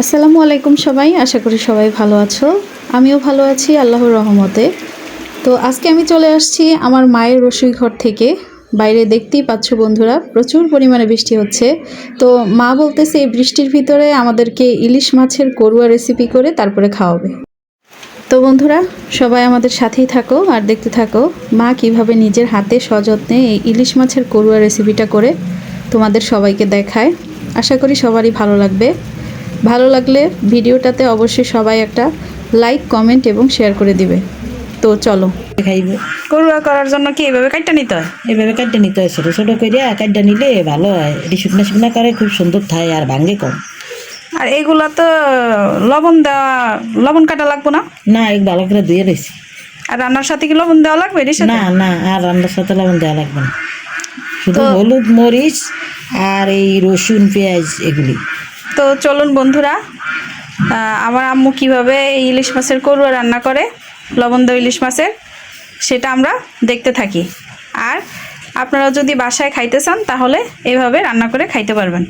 আসসালামু আলাইকুম সবাই, আশা করি সবাই ভালো আছো। আমিও ভালো আছি, আল্লাহর রহমতে। তো আজকে আমি চলে আসছি আমার মায়ের রসুই ঘর থেকে। বাইরে দেখতেই পাচ্ছ বন্ধুরা, প্রচুর পরিমাণে বৃষ্টি হচ্ছে। তো মা বলতেছে, এই বৃষ্টির ভিতরে আমাদেরকে ইলিশ মাছের করুয়া রেসিপি করে তারপরে খাওয়াবে। তো বন্ধুরা, সবাই আমাদের সাথেই থাকো আর দেখতে থাকো, মা কীভাবে নিজের হাতে সযত্নে এই ইলিশ মাছের করুয়া রেসিপিটা করে তোমাদের সবাইকে দেখায়। আশা করি সবারই ভালো লাগবে। ভালো লাগলে ভিডিওটাতে অবশ্যই সবাই একটা লাইক কমেন্ট এবং শেয়ার করে দিবে। তো চলো। খাইবে করুয়া করার জন্য কি এইভাবে কাটটা নিতে হয়? এভাবে কাটতে নিতে হয় ছোটো ছোটো করিয়া কাটটা নিলে ভালো হয়। এটি শুকনা শুকনা করে খুব সুন্দর থাকে আর ভাঙ্গে কম। আর এগুলা তো লবণ দেওয়া লবণ কাটা লাগবো না? না এক ভালো করে ধুয়ে রয়েছি আর রান্নার সাথে কি লবণ দেওয়া লাগবে এটির সাথে? না না আর রান্নার সাথে লবণ দেওয়া লাগবে না। শুধু হলুদ মরিচ আর এই রসুন পেঁয়াজ এগুলি। তো চলুন বন্ধুরা আমার আম্মু কীভাবে এই ইলিশ মাছের করুয়া রান্না করে, লবণ ইলিশ মাছের, সেটা আমরা দেখতে থাকি। আর আপনারা যদি বাসায় খাইতে চান, তাহলে এভাবে রান্না করে খাইতে পারবেন।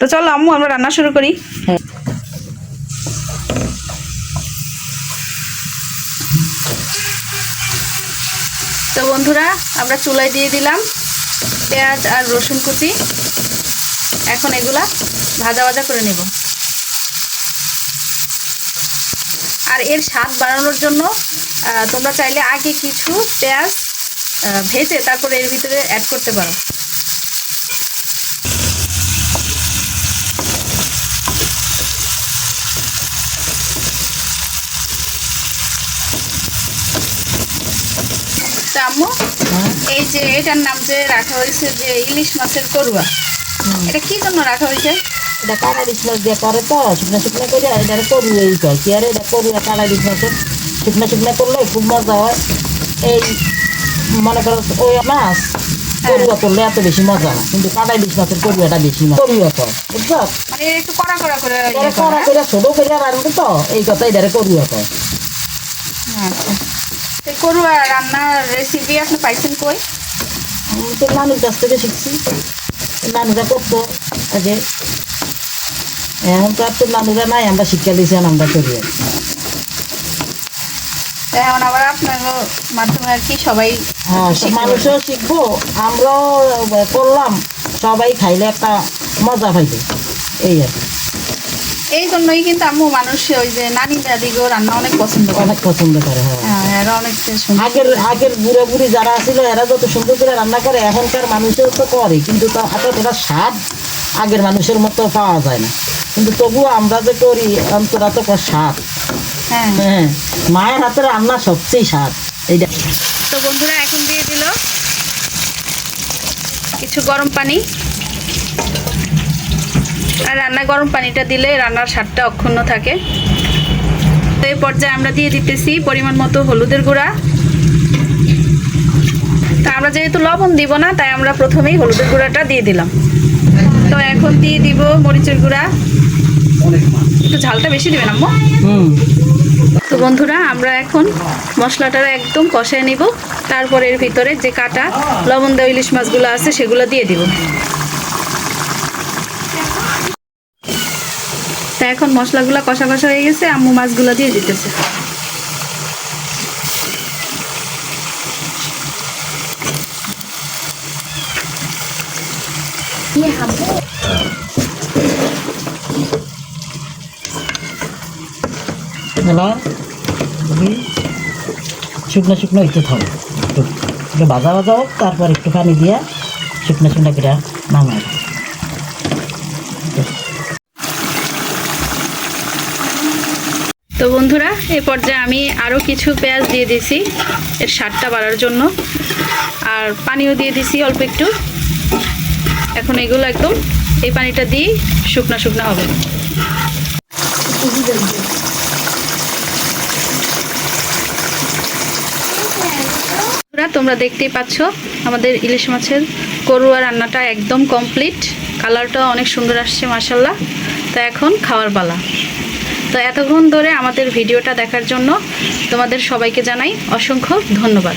তো চলো আম্মু, আমরা রান্না শুরু করি। তো বন্ধুরা, আমরা চুলায় দিয়ে দিলাম পেঁয়াজ আর রসুন কুচি। এখন এগুলা ভাজা ভাজা করে নেব। আর এর স্বাদ বাড়ানোর জন্য তোমরা চাইলে আগে কিছু পেঁয়াজ ভেজে তারপরে এর ভিতরে অ্যাড করতে পারো। আম্মু হ্যাঁ। এই যে এটার নাম যে রাখা হয়েছে যে ইলিশ মাছের করুয়া। এটা কি জন্য রাখা হয়েছে? এটা কাঁড়া ডিশ মাছ দিয়ে করে তো শুকনা শুকনা করে এটা করু এই কয় কি আর এটা করু কাঁড়া মাছের শুকনা শুকনা করলে খুব মজা হয়। এই মনে করো ওই মাছ করুয়া করলে এত বেশি মজা না কিন্তু কাঁড়া ডিশ মাছের করুয়াটা বেশি মজা। করুয়া কয় বুঝছ? মানে একটু কড়া কড়া করে ইয়ে এরা করা, ছোট করে রান্না তো এই কথাই এদের করুয়া তো করুয়া রান্নার রেসিপি আপনি পাইছেন কই? আমি তো নানুর কাছ থেকে শিখছি। নানুরা করতো আগে এখন তো আর তো নানুরা নাই আমরা শিক্ষা দিয়েছি আমরা করি আর। এখন আবার আপনার মাধ্যমে আর কি সবাই হ্যাঁ মানুষও শিখব আমরাও করলাম সবাই খাইলে একটা মজা পাইবে এই আর কি। এই জন্যই কিন্তু আম্মু মানুষ ওই যে নানি দাদিগো রান্না অনেক পছন্দ করে। অনেক পছন্দ করে হ্যাঁ। হ্যাঁ এরা অনেক আগের আগের বুড়ো বুড়ি যারা ছিল এরা যত সুন্দর করে রান্না করে এখনকার মানুষেও তো করে কিন্তু তা এতটা স্বাদ আগের মানুষের মতো পাওয়া যায় না। কিন্তু তবুও আমরা যে করি অন্তরা তো স্বাদ। হ্যাঁ। হ্যাঁ মায়ের হাতের রান্না সবচেয়ে স্বাদ। এইটা। তো বন্ধুরা এখন দিয়ে দিল কিছু গরম পানি। আর রান্না গরম পানিটা দিলে রান্নার স্বাদটা অক্ষুণ্ণ থাকে। তো এই পর্যায়ে আমরা দিয়ে দিতেছি পরিমাণ মতো হলুদের গুঁড়া। তা আমরা যেহেতু লবণ দিব না তাই আমরা প্রথমেই হলুদের গুঁড়াটা দিয়ে দিলাম। তো এখন দিয়ে দিব মরিচের গুঁড়া। একটু ঝালটা বেশি দিবেন আম্মু। তো বন্ধুরা আমরা এখন মশলাটা একদম কষায় নিব। তারপরে এর ভিতরে যে কাটা লবণ দেওয়া ইলিশ মাছগুলো আছে সেগুলো দিয়ে দিব। এখন মশলাগুলো কষা কষা হয়ে গেছে, আম্মু মাছগুলো দিয়ে দিতেছে। শুকনো শুকনো একটু থাকো একটু ভাজা ভাজা হোক, তারপর একটু পানি দিয়া শুকনো শুকনো করে নামাই তো বন্ধুরা এই পর্যায়ে আমি আরও কিছু পেঁয়াজ দিয়ে দিছি এর স্বাদটা বাড়ার জন্য। আর পানিও দিয়ে দিছি অল্প একটু। এখন এগুলো একদম এই পানিটা দিয়ে শুকনা শুকনা হবে। তোমরা দেখতেই পাচ্ছ আমাদের ইলিশ মাছের করুয়া রান্নাটা একদম কমপ্লিট। কালারটা অনেক সুন্দর আসছে মাসাল্লাহ তা এখন খাওয়ার পালা। তো এতক্ষণ ধরে আমাদের ভিডিওটা দেখার জন্য তোমাদের সবাইকে জানাই অসংখ্য ধন্যবাদ।